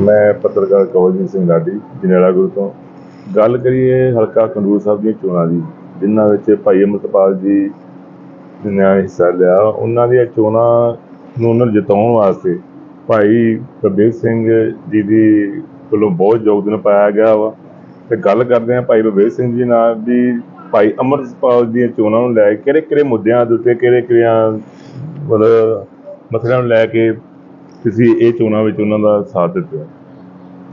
ਮੈਂ ਪੱਤਰਕਾਰ ਕਵਲਜੀਤ ਸਿੰਘ ਲਾਡੀ ਜਨੇਲਾ ਗੁਰੂ ਤੋਂ। ਗੱਲ ਕਰੀਏ ਹਲਕਾ ਕੰਡੂਰ ਸਾਹਿਬ ਦੀਆਂ ਚੋਣਾਂ ਦੀ, ਜਿਨ੍ਹਾਂ ਵਿੱਚ ਭਾਈ ਅਮਰਤਪਾਲ ਜੀ ਨੇ ਹਿੱਸਾ ਲਿਆ। ਉਹਨਾਂ ਦੀਆਂ ਚੋਣਾਂ ਨੂੰ ਉਹਨਾਂ ਜਿਤਾਉਣ ਵਾਸਤੇ ਭਾਈ ਪ੍ਰਬੀਰ ਸਿੰਘ ਜੀ ਦੀ ਵੱਲੋਂ ਬਹੁਤ ਯੋਗਦਾਨ ਪਾਇਆ ਗਿਆ ਵਾ। ਤੇ ਗੱਲ ਕਰਦੇ ਹਾਂ ਭਾਈ ਪ੍ਰਬੀਰ ਸਿੰਘ ਜੀ ਨਾਲ ਵੀ ਭਾਈ ਅਮਰਤਪਾਲ ਦੀਆਂ ਚੋਣਾਂ ਨੂੰ ਲੈ ਕੇ ਕਿਹੜੇ ਕਿਹੜੇ ਮੁੱਦਿਆਂ ਦੇ ਉੱਤੇ ਕਿਹੜੇ ਕਿਹੜਿਆਂ ਮਤਲਬ ਮਸਲਿਆਂ ਨੂੰ ਲੈ ਕੇ ਤੁਸੀਂ ਇਹ ਚੋਣਾਂ ਵਿੱਚ ਉਹਨਾਂ ਦਾ ਸਾਥ ਦਿੱਤਾ।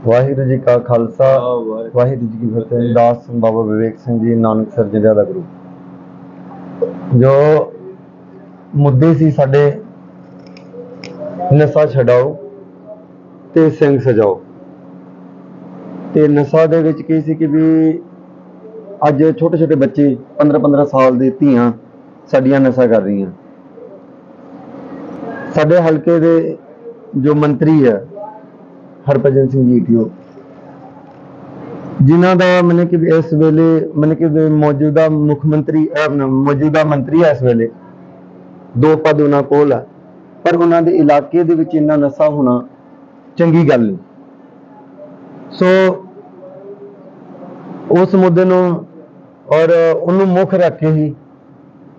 ਵਾਹਿਗੁਰੂ ਜੀ ਕਾ ਖਾਲਸਾ ਵਾਹਿਗੁਰੂ। ਜੀ ਕੀ ਫਤਿਹ। ਦਾਸ ਬਾਬਾ ਵਿਵੇਕ ਸਿੰਘ ਜੀ ਨਾਨਕ ਸਰ ਜੀ ਦਾ ਗੁਰੂ। ਜੋ ਮੁੱਦੇ ਸੀ ਸਾਡੇ ਨਸ਼ਾ ਛਡਾਓ ਤੇ ਸਿੰਘ ਸਜਾਓ। ਤੇ ਨਸ਼ਾ ਦੇ ਵਿੱਚ ਕੀ ਸੀ ਕਿ ਵੀ ਅੱਜ ਛੋਟੇ ਛੋਟੇ ਬੱਚੇ 15 15 ਸਾਲ ਦੇ ਧੀਆਂ ਸਾਡੀਆਂ ਨਸ਼ਾ ਕਰ ਰਹੀਆਂ। ਸਾਡੇ ਹਲਕੇ ਦੇ ਜੋ ਮੰਤਰੀ ਹੈ, ਹਰਭਜਨ ਸਿੰਘ ਜੀ ਜਿਨ੍ਹਾਂ ਦਾ ਮਨੇ ਕਿ ਇਸ ਵੇਲੇ ਮਨੇ ਕਿ ਮੌਜੂਦਾ ਮੁੱਖ ਮੰਤਰੀ ਮੌਜੂਦਾ ਮੰਤਰੀ ਹੈ ਇਸ ਵੇਲੇ। ਦੋ ਪਦ ਉਹਨਾਂ ਕੋਲ ਆ। ਪਰ ਉਹਨਾਂ ਦੇ ਇਲਾਕੇ ਦੇ ਵਿੱਚ ਇੰਨਾ ਨਸ਼ਾ ਹੋਣਾ ਚੰਗੀ ਗੱਲ ਨਹੀਂ। ਸੋ, ਉਸ ਮੁੱਦੇ ਨੂੰ ਔਰ ਉਹਨੂੰ ਮੁੱਖ ਰੱਖ ਕੇ ਹੀ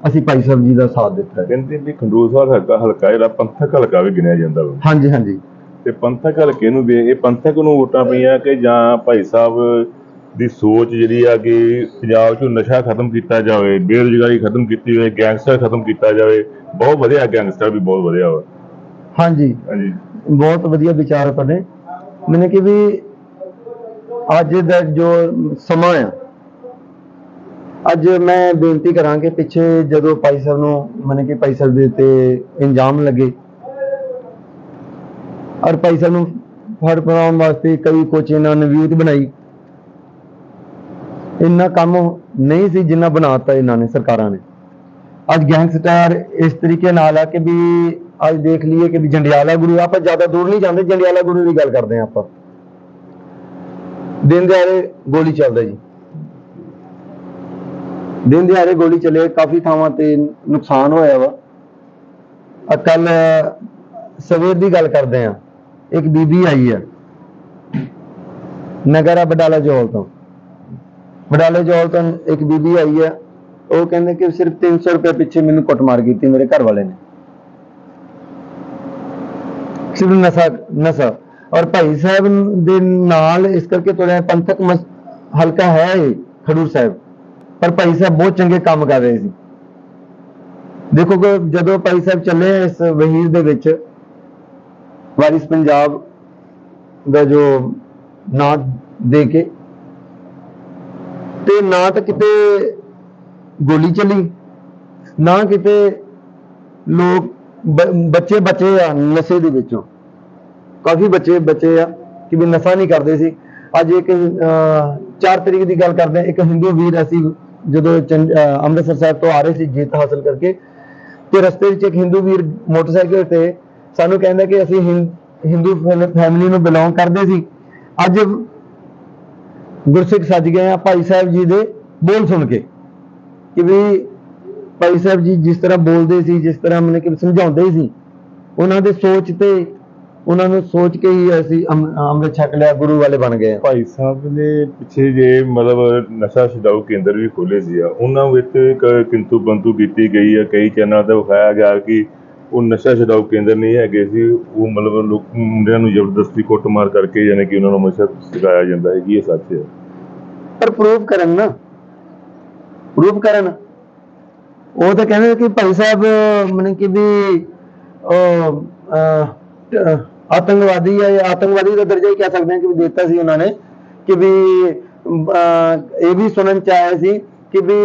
ਅਸੀਂ ਭਾਈ ਸਾਹਿਬ ਜੀ ਦਾ ਸਾਥ ਦਿੱਤਾ ਹੈ। ਕਹਿੰਦੇ ਵੀ ਖੰਡੂਰ ਸਾਹਿਬ ਹਲਕਾ ਹਲਕਾ ਜਿਹੜਾ ਪੰਥਕ ਹਲਕਾ ਵੀ ਗਿਣਿਆ ਜਾਂਦਾ ਵਾ। ਹਾਂਜੀ ਹਾਂਜੀ। ਤੇ ਪੰਥਕ ਹਲਕੇ ਨੂੰ ਵੀ ਇਹ ਪੰਥਕ ਨੂੰ ਵੋਟਾਂ ਪਈਆਂ ਕਿ ਜਾਂ ਭਾਈ ਸਾਹਿਬ ਦੀ ਸੋਚ ਜਿਹੜੀ ਆ ਕਿ ਪੰਜਾਬ 'ਚੋਂ ਨਸ਼ਾ ਖਤਮ ਕੀਤਾ ਜਾਵੇ ਬੇਰੁਜ਼ਗਾਰੀ ਖਤਮ ਕੀਤੀ ਜਾਵੇ ਗੈਂਗਸਟਰ ਖਤਮ ਕੀਤਾ ਜਾਵੇ ਬਹੁਤ ਵਧੀਆ ਗੈਂਗਸਟਰ ਵੀ ਬਹੁਤ ਵਧੀਆ ਵਾ। ਹਾਂਜੀ। ਹਾਂਜੀ। ਬਹੁਤ ਵਧੀਆ ਵਿਚਾਰ ਤੁਹਾਡੇ। ਮੈਨੇ ਕਿ ਵੀ ਅੱਜ ਦਾ ਜੋ ਸਮਾਂ ਆ ਅੱਜ ਮੈਂ ਬੇਨਤੀ ਕਰਾਂ ਕਿ ਪਿੱਛੇ ਜਦੋਂ ਭਾਈ ਸਾਹਿਬ ਨੂੰ ਮੈਨੇ ਕਿ ਭਾਈ ਸਾਹਿਬ ਦੇ ਤੇ ਇੰਜਾਮ ਲੱਗੇ, ਔਰ ਭਾਈ ਸਾਹਿਬ ਨੂੰ ਫੜ ਪੜਾਉਣ ਵਾਸਤੇ ਕਈ ਕੁਛ ਇਹਨਾਂ ਨੇ ਵਿਊਤ ਬਣਾਈ। ਇੰਨਾ ਕੰਮ ਨਹੀਂ ਸੀ ਜਿੰਨਾ ਬਣਾਤਾ ਇਹਨਾਂ ਨੇ, ਸਰਕਾਰਾਂ ਨੇ। ਅੱਜ ਗੈਂਗਸਟਰ ਇਸ ਤਰੀਕੇ ਨਾਲ ਆ ਕਿ ਵੀ ਅੱਜ ਦੇਖ ਲਈਏ ਕਿ ਵੀ ਜੰਡਿਆਲਾ ਗੁਰੂ, ਆਪਾਂ ਜ਼ਿਆਦਾ ਦੂਰ ਨਹੀਂ ਜਾਂਦੇ, ਜੰਡਿਆਲਾ ਗੁਰੂ ਦੀ ਗੱਲ ਕਰਦੇ ਹਾਂ ਆਪਾਂ। ਦਿਨ ਦਿਹਾੜੇ ਗੋਲੀ ਚੱਲਦਾ ਜੀ। ਦਿਨ ਦਿਹਾੜੇ ਗੋਲੀ ਚੱਲੇ, ਕਾਫੀ ਥਾਵਾਂ ਤੇ ਨੁਕਸਾਨ ਹੋਇਆ ਵਾ। ਕੱਲ ਸਵੇਰ ਦੀ ਗੱਲ ਕਰਦੇ ਆ ਇੱਕ ਬੀਬੀ ਆਈ ਹੈ ਨਗਰਾ ਬਡਾਲਾ ਜੋਲ ਤੋਂ। ਬਡਾਲੇ ਜੋਲ ਤੋਂ ਇੱਕ ਬੀਬੀ ਆਈ ਹੈ ਉਹ ਕਹਿੰਦੇ ਕਿ ਸਿਰਫ 300 ਰੁਪਏ ਪਿੱਛੇ ਮੈਨੂੰ ਕੁੱਟਮਾਰ ਕੀਤੀ ਮੇਰੇ ਘਰ ਵਾਲੇ ਨੇ। ਸਿਰਫ ਨਸ਼ਾ ਨਸ਼ਾ। ਔਰ ਭਾਈ ਸਾਹਿਬ ਦੇ ਨਾਲ ਇਸ ਕਰਕੇ ਤੁਰਿਆ, ਪੰਥਕ ਹਲਕਾ ਹੈ ਇਹ, ਖਡੂਰ ਸਾਹਿਬ। ਪਰ ਭਾਈ ਸਾਹਿਬ ਬਹੁਤ ਚੰਗੇ ਕੰਮ ਕਰ ਰਹੇ ਸੀ। ਦੇਖੋ ਕਿ ਜਦੋਂ ਭਾਈ ਸਾਹਿਬ ਚੱਲੇ ਇਸ ਵਹੀਰ ਦੇ ਵਿੱਚ, ਵਾਰਿਸ ਪੰਜਾਬ ਦਾ ਜੋ ਨਾਂ ਦੇ ਕੇ, ਤੇ ਨਾ ਤਾਂ ਕਿਤੇ ਗੋਲੀ ਚੱਲੀ, ਨਾ ਕਿਤੇ ਲੋਕ ਬ- ਬੱਚੇ ਬਚੇ ਆ ਨਸ਼ੇ ਦੇ ਵਿੱਚੋਂ। ਕਾਫੀ ਬੱਚੇ ਬਚੇ ਆ ਕਿ ਵੀ ਨਸ਼ਾ ਨਹੀਂ ਕਰਦੇ ਸੀ। ਅੱਜ ਇੱਕ 4 ਤਰੀਕ ਦੀ ਗੱਲ ਕਰਦੇ ਇੱਕ ਹਿੰਦੂ ਵੀਰ ਅਸੀਂ ਜਦੋਂ ਅੰਮ੍ਰਿਤਸਰ ਸਾਹਿਬ ਤੋਂ ਆ ਰਹੇ ਸੀ, ਜਿੱਤ ਹਾਸਲ ਕਰਕੇ, ਤੇ ਰਸਤੇ ਵਿੱਚ ਇੱਕ ਹਿੰਦੂ ਵੀਰ ਮੋਟਰਸਾਈਕਲ ਤੇ ਸਾਨੂੰ ਕਹਿੰਦਾ ਕਿ ਅਸੀਂ ਹਿੰਦੂ ਫੈਮਿਲੀ ਨੂੰ ਬਿਲੋਂਗ ਕਰਦੇ ਸੀ। ਅੱਜ ਗੁਰਸਿੱਖ ਸੱਜ ਗਏ ਆ ਭਾਈ ਸਾਹਿਬ ਜੀ ਦੇ ਬੋਲ ਸੁਣ ਕੇ ਕਿ ਵੀ ਭਾਈ ਸਾਹਿਬ ਜੀ ਜਿਸ ਤਰ੍ਹਾਂ ਬੋਲਦੇ ਸੀ, ਜਿਸ ਤਰ੍ਹਾਂ ਮਨੇ ਕਿ ਸਮਝਾਉਂਦੇ ਸੀ, ਉਹਨਾਂ ਦੇ ਸੋਚ ਤੇ ਉਹਨਾਂ ਨੂੰ ਸੋਚ ਕੇ ਹੀ ਅਸੀਂ ਅੰਮ- ਅੰਮ੍ਰਿਤ ਛਕ ਲਿਆ ਗੁਰੂ ਵਾਲੇ ਬਣ ਗਏ ਭਾਈ ਸਾਹਿਬ ਨੇ ਪਿੱਛੇ ਜੇ ਮਤਲਬ ਨਸ਼ਾ ਛਡਾਊ ਕੇਂਦਰ ਵੀ ਖੋਲੇ ਸੀ ਆ ਉਹਨਾਂ ਵਿੱਚ ਇੱਕ ਕਿੰਤੂ ਬੰਤੂ ਕੀਤੀ ਗਈ ਆ ਕਈ ਚੈਨਲਾਂ ਤੇ ਵਿਖਾਇਆ ਗਿਆ ਕਿ ਉਹ ਨਸ਼ਾ ਛਡਾਊ ਕੇਂਦਰ ਨਹੀਂ ਹੈਗੇ ਸੀ ਉਹ ਮਤਲਬ ਲੋਕ ਮੁੰਡਿਆਂ ਨੂੰ ਜ਼ਬਰਦਸਤੀ ਕੁੱਟਮਾਰ ਕਰਕੇ ਯਾਨੀ ਕਿ ਉਹਨਾਂ ਨੂੰ ਨਸ਼ਾ ਸਿਖਾਇਆ ਜਾਂਦਾ ਹੈ ਕਿ ਇਹ ਸੱਚ ਹੈ? ਪਰ ਪ੍ਰੂਫ ਕਰਨ ਨਾ ਪ੍ਰੂਫ ਕਰਨ। ਉਹ ਤਾਂ ਕਹਿੰਦੇ ਕਿ ਭਾਈ ਸਾਹਿਬ ਮਨੇ ਕਿ ਵੀ ਉਹ ਅਹ, ਅਹ, ਆਤੰਕਵਾਦੀ ਹੈ ਜਾਂ ਆਤੰਕਵਾਦੀ ਦਾ ਦਰਜਾ ਹੀ ਕਹਿ ਸਕਦੇ ਹਾਂ ਕਿ ਵੀ ਦਿੱਤਾ ਸੀ ਉਹਨਾਂ ਨੇ ਕਿ ਵੀ ਅਹ, ਇਹ ਵੀ ਸੁਣਨ ਚ ਆਇਆ ਸੀ ਕਿ ਵੀ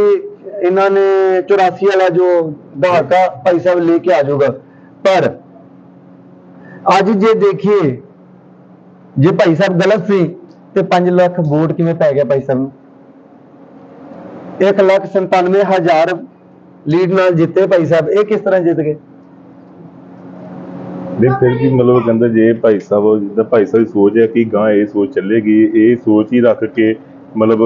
ਇਹਨਾਂ ਨੇ 84 ਵਾਲਾ ਜੋ ਦਹਾਕਾ ਭਾਈ ਸਾਹਿਬ ਲੈ ਕੇ ਆ ਜਾਊਗਾ ਪਰ ਅੱਜ ਜੇ ਦੇਖੀਏ ਜੇ ਭਾਈ ਸਾਹਿਬ ਗਲਤ ਸੀ ਤੇ 5 ਲੱਖ ਵੋਟ ਕਿਵੇਂ ਪੈ ਗਿਆ ਭਾਈ ਸਾਹਿਬ ਨੂੰ 1 ਲੱਖ 97 ਹਜ਼ਾਰ ਲੀਡ ਨਾਲ ਜਿੱਤੇ ਭਾਈ ਸਾਹਿਬ ਇਹ ਕਿਸ ਤਰ੍ਹਾਂ ਜਿੱਤ ਗਏ ਨਹੀਂ, ਫਿਰ ਵੀ ਮਤਲਬ ਕਹਿੰਦਾ ਜੇ ਭਾਈ ਸਾਹਿਬ, ਜਿੱਦਾਂ ਭਾਈ ਸਾਹਿਬ ਦੀ ਸੋਚ ਹੈ ਕਿ ਗਾਂ ਇਹ ਸੋਚ ਚੱਲੇਗੀ, ਇਹ ਸੋਚ ਹੀ ਰੱਖ ਕੇ ਮਤਲਬ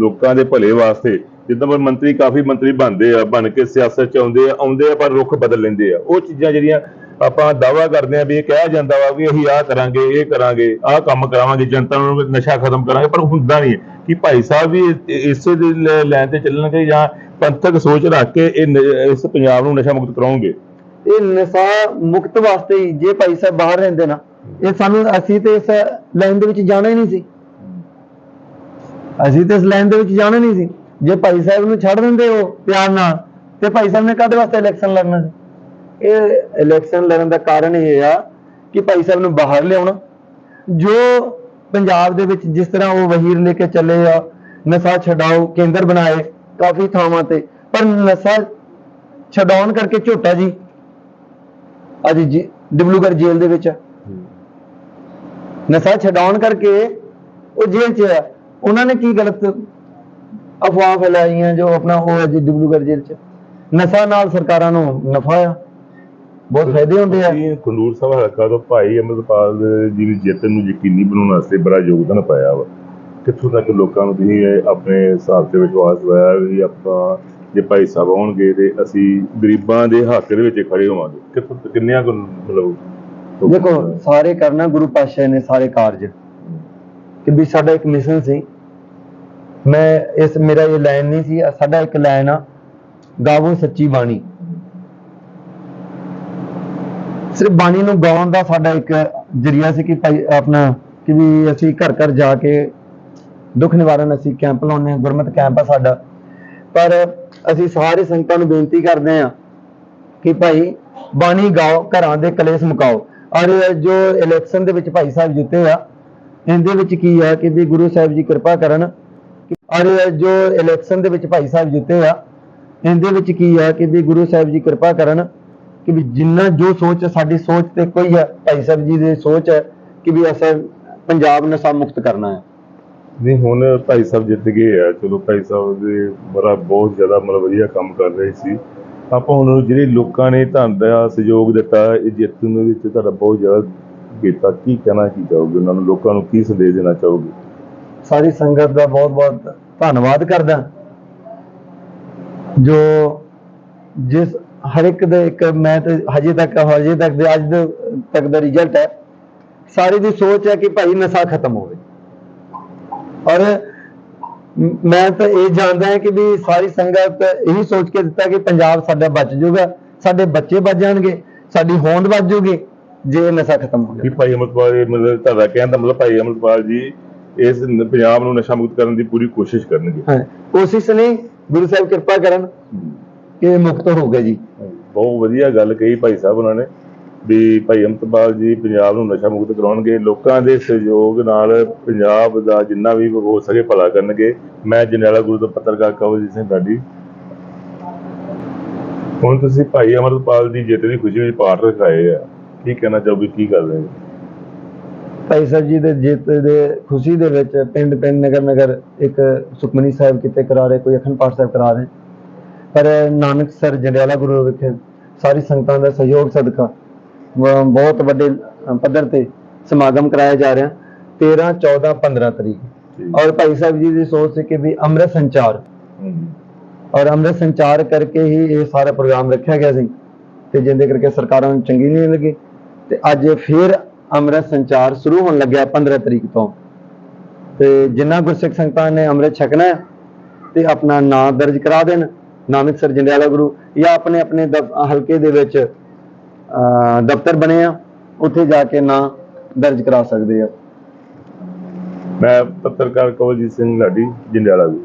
ਲੋਕਾਂ ਦੇ ਭਲੇ ਵਾਸਤੇ, ਜਿੱਦਾਂ ਪਰ ਮੰਤਰੀ ਕਾਫੀ ਮੰਤਰੀ ਬਣਦੇ ਆ, ਬਣ ਕੇ ਸਿਆਸਤ ਚ ਆਉਂਦੇ ਆ ਆਉਂਦੇ ਆ ਪਰ ਰੁੱਖ ਬਦਲ ਲੈਂਦੇ ਆ। ਉਹ ਚੀਜ਼ਾਂ ਜਿਹੜੀਆਂ ਆਪਾਂ ਦਾਵਾ ਕਰਦੇ ਆ ਵੀ ਇਹ ਕਿਹਾ ਜਾਂਦਾ ਵਾ ਵੀ ਅਸੀਂ ਆਹ ਕਰਾਂਗੇ, ਇਹ ਕਰਾਂਗੇ, ਆਹ ਕੰਮ ਕਰਾਵਾਂਗੇ, ਜਨਤਾ ਨੂੰ ਨਸ਼ਾ ਖਤਮ ਕਰਾਂਗੇ, ਪਰ ਹੁੰਦਾ ਨਹੀਂ ਕਿ ਭਾਈ ਸਾਹਿਬ ਵੀ ਇਸੇ ਦੇ ਲੈਣ ਤੇ ਚੱਲਣਗੇ ਜਾਂ ਪੰਥਕ ਸੋਚ ਰੱਖ ਕੇ ਇਹ ਇਸ ਪੰਜਾਬ ਨੂੰ ਨਸ਼ਾ ਮੁਕਤ ਕਰਾਉਣਗੇ। ਇਹ ਨਸ਼ਾ ਮੁਕਤ ਵਾਸਤੇ ਹੀ ਜੇ ਭਾਈ ਸਾਹਿਬ ਬਾਹਰ ਰਹਿੰਦੇ ਨਾ, ਇਹ ਸਾਨੂੰ, ਅਸੀਂ ਤੇ ਇਸ ਲਾਈਨ ਦੇ ਵਿੱਚ ਜਾਣਾ ਹੀ ਨਹੀਂ ਸੀ। ਅਸੀਂ ਤੇ ਇਸ ਲਾਈਨ ਦੇ ਵਿੱਚ ਜਾਣਾ ਨਹੀਂ ਸੀ। ਜੇ ਭਾਈ ਸਾਹਿਬ ਨੂੰ ਛੱਡ ਦਿੰਦੇ ਹੋ ਪਿਆਰ ਨਾਲ, ਤੇ ਭਾਈ ਸਾਹਿਬ ਨੇ ਕਾਹਦੇ ਵਾਸਤੇ ਇਲੈਕਸ਼ਨ ਲੜਨਾ ਸੀ? ਇਹ ਇਲੈਕਸ਼ਨ ਲੜਨ ਦਾ ਕਾਰਨ ਇਹ ਆ ਕਿ ਭਾਈ ਸਾਹਿਬ ਨੂੰ ਬਾਹਰ ਲਿਆਉਣਾ, ਜੋ ਪੰਜਾਬ ਦੇ ਵਿੱਚ ਜਿਸ ਤਰ੍ਹਾਂ ਉਹ ਵਹੀਰ ਲੈ ਕੇ ਚੱਲੇ ਆ, ਨਸ਼ਾ ਛਡਾਓ ਕੇਂਦਰ ਬਣਾਏ ਕਾਫੀ ਥਾਵਾਂ ਤੇ, ਪਰ ਨਸ਼ਾ ਛਡਾਉਣ ਕਰਕੇ ਝੋਟਾ ਜੀ ਅੱਜ ਜੀ- ਡਿਬਲੂਗੜ੍ਹ ਜੇਲ੍ਹ ਦੇ ਵਿੱਚ। ਨਸ਼ਾ ਛਡਾਉਣ ਕਰਕੇ ਉਹ ਜੇਲ੍ਹ 'ਚ ਆ। ਉਹਨਾਂ ਨੇ ਕੀ ਗਲਤ ਅਫਵਾਹ ਫੈਲਾਈਆਂ ਜੋ ਆਪਣਾ ਉਹ ਅੱਜ ਡਿਬਲੂਗੜ੍ਹ ਜੇਲ੍ਹ 'ਚ ਨਸ਼ਾ ਨਾਲ ਸਰਕਾਰਾਂ ਨੂੰ ਨਫਾ ਆ। ਬਹੁਤ ਫਾਇਦੇ ਹੁੰਦੇ ਆ। ਅਸੀਂ ਖੰਡੂਰ ਸਾਹਿਬ ਹਲਕਾ ਤੋਂ ਭਾਈ ਅਮਰਪਾਲ ਜੀ ਦੀ ਜਿੱਤ ਨੂੰ ਯਕੀਨੀ ਬਣਾਉਣ ਵਾਸਤੇ ਬੜਾ ਯੋਗਦਾਨ ਪਾਇਆ ਵਾ। ਕਿੱਥੋਂ ਤੱਕ ਲੋਕਾਂ ਨੂੰ ਤੁਸੀਂ ਆਪਣੇ ਹਿਸਾਬ ਤੇ ਵਿਸ਼ਵਾਸ ਹੋਇਆ ਵੀ ਆਪਾਂ ਜੇ ਭਾਈ ਸਾਹਿਬ ਆਉਣਗੇ ਤੇ ਅਸੀਂ ਗਰੀਬਾਂ ਦੇ ਹੱਕ ਦੇ ਵਿੱਚ ਖੜੇ ਹੋਵਾਂਗੇ। ਕਿੱਥੋਂ ਕਿੰਨਿਆਂ ਕੁ ਮਤਲਬ ਦੇਖੋ ਸਾਰੇ ਕਰਨਾ ਗੁਰੂ ਪਾਤਸ਼ਾਹ ਨੇ ਸਾਰੇ ਕਾਰਜ। ਕਿ ਵੀ ਸਾਡਾ ਇੱਕ ਮਿਸ਼ਨ ਸੀ। ਮੈਂ ਇਸ ਮੇਰਾ ਇਹ ਲਾਈਨ ਨਹੀਂ ਸੀ ਸਾਡਾ ਇੱਕ ਲਾਈਨ ਆ ਗਾਵੋ ਸੱਚੀ ਬਾਣੀ। ਸਿਰਫ ਬਾਣੀ ਨੂੰ ਗਾਉਣ ਦਾ ਸਾਡਾ ਇੱਕ ਜਰੀਆ ਸੀ ਕਿ ਭਾਈ ਆਪਣਾ ਕਿ ਵੀ ਅਸੀਂ ਘਰ ਘਰ ਜਾ ਕੇ ਦੁੱਖ ਨਿਵਾਰਨ ਅਸੀਂ ਕੈਂਪ ਲਾਉਂਦੇ ਹਾਂ ਗੁਰਮਤ ਕੈਂਪ ਆ ਸਾਡਾ। ਪਰ ਅਸੀਂ ਸਾਰੇ ਸੰਗਤਾਂ ਨੂੰ ਬੇਨਤੀ ਕਰਦੇ ਹਾਂ ਕਿ ਭਾਈ ਬਾਣੀ ਗਾਓ, ਘਰਾਂ ਦੇ ਕਲੇਸ਼ ਮੁਕਾਓ। ਔਰ ਜੋ ਇਲੈਕਸ਼ਨ ਦੇ ਵਿੱਚ ਭਾਈ ਸਾਹਿਬ ਜਿੱਤੇ ਆ, ਇਹਦੇ ਵਿੱਚ ਕੀ ਆ ਕਿ ਵੀ ਗੁਰੂ ਸਾਹਿਬ ਜੀ ਕਿਰਪਾ ਕਰਨ ਔਰ ਜੋ ਇਲੈਕਸ਼ਨ ਦੇ ਵਿੱਚ ਭਾਈ ਸਾਹਿਬ ਜਿੱਤੇ ਆ, ਇਹਦੇ ਵਿੱਚ ਕੀ ਆ ਕਿ ਵੀ ਗੁਰੂ ਸਾਹਿਬ ਜੀ ਕਿਰਪਾ ਕਰਨ ਕਿ ਵੀ ਜਿੰਨਾ ਜੋ ਸੋਚ ਸਾਡੀ ਸੋਚ ਤੇ ਕੋਈ ਆ, ਭਾਈ ਸਾਹਿਬ ਜੀ ਦੀ ਸੋਚ ਹੈ ਕਿ ਵੀ ਅਸਾਂ ਪੰਜਾਬ ਨਸ਼ਾ ਮੁਕਤ ਕਰਨਾ ਹੈ। ਨਹੀਂ, ਹੁਣ ਭਾਈ ਸਾਹਿਬ ਜਿੱਤ ਗਏ ਆ। ਚਲੋ ਭਾਈ ਸਾਹਿਬ ਦੇ ਬੜਾ ਬਹੁਤ ਜ਼ਿਆਦਾ ਮਤਲਬ ਵਧੀਆ ਕੰਮ ਕਰ ਰਹੇ ਸੀ। ਆਪਾਂ ਹੁਣ ਜਿਹੜੇ ਲੋਕਾਂ ਨੇ ਧੰਨ ਦਾ ਸਹਿਯੋਗ ਦਿੱਤਾ, ਇਹ ਜਿੱਤ ਨੂੰ ਵਿੱਚ ਤੁਹਾਡਾ ਬਹੁਤ ਜ਼ਿਆਦਾ ਕੀਤਾ। ਕੀ ਕਹਿਣਾ, ਕੀ ਚਾਹੋਗੇ ਉਹਨਾਂ ਨੂੰ? ਲੋਕਾਂ ਨੂੰ ਕੀ ਸੰਦੇਸ਼ ਦੇਣਾ ਚਾਹੋਗੇ? ਸਾਰੀ ਸੰਗਤ ਦਾ ਬਹੁਤ ਬਹੁਤ ਧੰਨਵਾਦ ਕਰਦਾ। ਜੋ ਜਿਸ ਹਰ ਇੱਕ ਦਾ ਇੱਕ, ਮੈਂ ਤੇ ਹਜੇ ਤੱਕ ਹਜੇ ਤੱਕ ਦੇ ਅੱਜ ਤੱਕ ਦਾ ਰਿਜ਼ਲਟ ਹੈ। ਸਾਰੀ ਦੀ ਸੋਚ ਹੈ ਕਿ ਭਾਈ ਨਸ਼ਾ ਖਤਮ ਹੋਵੇ। ਔਰ ਮ- ਤਾਂ ਇਹ ਜਾਣਦਾ ਹਾਂ ਕਿ ਵੀ ਸਾਰੀ ਸੰਗਤ ਇਹੀ ਸੋਚ ਕੇ ਦਿੱਤਾ ਕਿ ਪੰਜਾਬ ਸਾਡਾ ਬਚ ਜਾਊਗਾ ਸਾਡੇ ਬੱਚੇ ਬਚ ਜਾਣਗੇ ਸਾਡੀ ਹੋਂਦ ਬਚ ਜੂਗੀ ਜੇ ਨਸ਼ਾ ਖਤਮ ਹੋ ਗਿਆ। ਭਾਈ ਅਮਰਪਾਲ ਜੀ ਮਤਲਬ ਤੁਹਾਡਾ ਕਹਿਣ ਦਾ ਮਤਲਬ ਭਾਈ ਅਮਰਪਾਲ ਜੀ ਇਸ ਪੰਜਾਬ ਨੂੰ ਨਸ਼ਾ ਮੁਕਤ ਕਰਨ ਦੀ ਪੂਰੀ ਕੋਸ਼ਿਸ਼ ਕਰਨਗੇ। ਹਾਂ ਕੋਸ਼ਿਸ਼ ਨਹੀਂ ਗੁਰੂ ਸਾਹਿਬ ਕਿਰਪਾ ਕਰਨ ਕਿ ਇਹ ਮੁਕਤ ਹੋ ਗਏ ਜੀ। ਬਹੁਤ ਵਧੀਆ ਗੱਲ ਕਹੀ ਭਾਈ ਸਾਹਿਬ ਉਹਨਾਂ ਨੇ। ਵੀ ਭਾਈ ਅਮਰਪਾਲ ਜੀ ਪੰਜਾਬ ਨੂੰ ਨਸ਼ਾ ਮੁਕਤ ਕਰਾਉਣਗੇ, ਲੋਕਾਂ ਦੇ ਸਹਿਯੋਗ ਨਾਲ ਪੰਜਾਬ ਦਾ ਜਿੰਨਾ ਵੀ ਹੋ ਸਕੇ ਭਲਾ ਕਰਨਗੇ। ਮੈਂ ਜਨਰਲ ਗੁਰੂ ਤੋਂ ਪੱਤਰਕਾਰ ਕਵਲਜੀਤ ਸਿੰਘ ਢਾਡੀ। ਹੁਣ ਤੁਸੀਂ ਭਾਈ ਅਮਰਪਾਲ ਦੀ ਜਿੱਤ ਦੀ ਖੁਸ਼ੀ ਵਿੱਚ ਪਾਠ ਰਖਾਏ ਆ। ਕੀ ਕਹਿਣਾ ਚਾਹੋਗੇ, ਕੀ ਗੱਲ ਹੈ? ਭਾਈ ਸਾਹਿਬ ਜੀ ਦੇ ਜਿੱਤ ਦੇ ਖੁਸ਼ੀ ਦੇ ਵਿੱਚ ਪਿੰਡ ਪਿੰਡ ਨਗਰ ਨਗਰ ਇੱਕ ਸੁਖਮਨੀ ਸਾਹਿਬ ਕਿਤੇ ਕਰਾ ਰਹੇ, ਕੋਈ ਅਖੰਡ ਪਾਠ ਸਾਹਿਬ ਕਰਾ ਰਹੇ। ਪਰ ਨਾਨਕ ਸਰ ਜੰਡਿਆਲਾ ਗੁਰੂ ਵਿਖੇ ਸਾਰੀ ਸੰਗਤਾਂ ਦਾ ਸਹਿਯੋਗ ਸਦਕਾ ਬਹੁਤ ਵੱਡੇ ਪੱਧਰ ਤੇ ਸਮਾਗਮ ਕਰਾਇਆ ਜਾ ਰਿਹਾ। 13 14 15 ਤਰੀਕ। ਔਰ ਭਾਈ ਸਾਹਿਬ ਜੀ ਦੀ ਸੋਚ ਸੀ ਕਿ ਵੀ ਅੰਮ੍ਰਿਤ ਸੰਚਾਰ। ਔਰ ਅੰਮ੍ਰਿਤ ਸੰਚਾਰ ਕਰਕੇ ਹੀ ਇਹ ਸਾਰਾ ਪ੍ਰੋਗਰਾਮ ਰੱਖਿਆ ਗਿਆ ਸੀ। ਤੇ ਜਿੰਦੇ ਕਰਕੇ ਸਰਕਾਰਾਂ ਨੂੰ ਚੰਗੀ ਨਹੀਂ ਲੱਗੀ। ਤੇ ਅੱਜ ਫਿਰ ਅੰਮ੍ਰਿਤ ਸੰਚਾਰ ਸ਼ੁਰੂ ਹੋਣ ਲੱਗਿਆ 15 ਤਰੀਕ ਤੋਂ। ਤੇ ਜਿਨ੍ਹਾਂ ਗੁਰਸਿੱਖ ਸੰਗਤਾਂ ਨੇ ਅੰਮ੍ਰਿਤ ਛਕਣਾ ਤੇ ਆਪਣਾ ਨਾਮ ਦਰਜ ਕਰਾ ਦੇਣ। ਨਾਨਕ ਸਰ ਜੰਡਿਆਲਾ ਗੁਰੂ ਜਾਂ ਆਪਣੇ ਆਪਣੇ ਹਲਕੇ ਦੇ ਵਿੱਚ ਦਫ਼ਤਰ ਬਣੇ ਆ, ਉੱਥੇ ਜਾ ਕੇ ਨਾਂ ਦਰਜ ਕਰਾ ਸਕਦੇ ਆ। ਮੈਂ ਪੱਤਰਕਾਰ ਕਵਲਜੀਤ ਸਿੰਘ ਲਾਡੀ ਜੰਡਿਆਲਾ ਵੀ